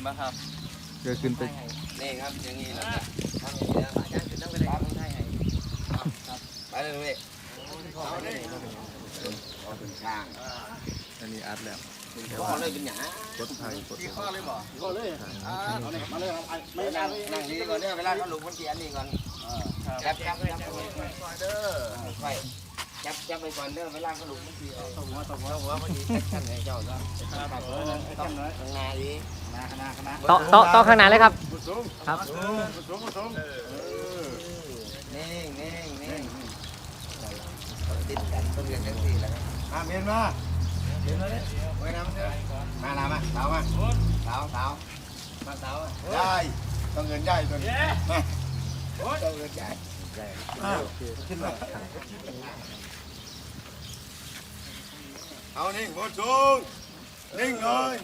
นปะครับเดี๋ยวขึ้นไปนี่ครับอย่างนี้นะทำอย่างนี้นะอาจารย์ขึ้นนั่งไปเลยครับใช่ไงไปเลยลูกเอาเลยเอาเป็นช่างอันนี้อัดแล้วก็เลยเป็นหยากดไทยกดข้อเลยบ่ก็เลยมาเลยไม่นั่งนั่งดีก่อนเนี่ยเวลาเขาลุกมันเสียนี่ก่อนจับจับจับเด้อไปจับจับไปก่อนเด้อเวลาเขาลุกมันเสียตบหัวตบหัวหัวมันดีขั้นไหนเจ้าก็ครับเออต้องข้างหน้าดีนาคณะคณะ โต๊ะโต๊ะโต๊ะข้างหน้าเลยครับ ครับนิ่งนิ่งนิ่งติดกันต้องเรียนจังสี่แล้วมาเมียนมาเมียนมาเลยไว้น้ำเด้อมาน้ำมาเสามาเสาเสามาเสาได้ต้องเงินได้ตัวนี้มาต้องเงินใหญ่ขึ้นมาเอานิ่งหัวสูงนิ่งเลย